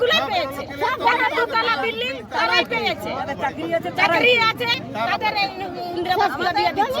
সবগুলোই পেয়েছে। যারা দোতলা বিল্ডিং তারাই পেয়েছে। চাকরি আছে তাদের এই ইন্দিরাবাসগুলো দিয়ে দিচ্ছে।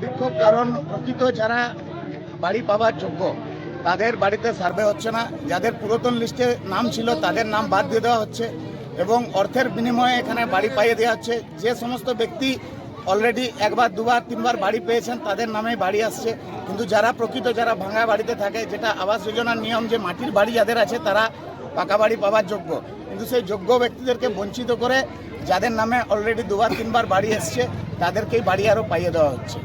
বিক্ষোভ কারণ প্রকৃত যারা বাড়ি পাওয়ার যোগ্য, তাদের বাড়িতে সার্ভে হচ্ছে না। যাদের পুরাতন লিস্টে নাম ছিল, তাদের নাম বাদ দিয়ে দেওয়া হচ্ছে এবং অর্থের বিনিময়ে এখানে বাড়ি পাইয়ে দেওয়া হচ্ছে। যে সমস্ত ব্যক্তি অলরেডি একবার, দুবার, তিনবার বাড়ি পেয়েছেন, তাদের নামে বাড়ি আসছে। কিন্তু যারা প্রকৃত, যারা ভাঙা বাড়িতে থাকে, যেটা আবাস যোজনার নিয়ম যে মাটির বাড়ি যাদের আছে, তারা পাকা বাড়ি পাওয়ার যোগ্য। কিন্তু সেই যোগ্য ব্যক্তিদেরকে বঞ্চিত করে যাদের নামে অলরেডি দুবার তিনবার বাড়ি এসছে তাদেরকেই বাড়ি আরও পাইয়ে দেওয়া হচ্ছে।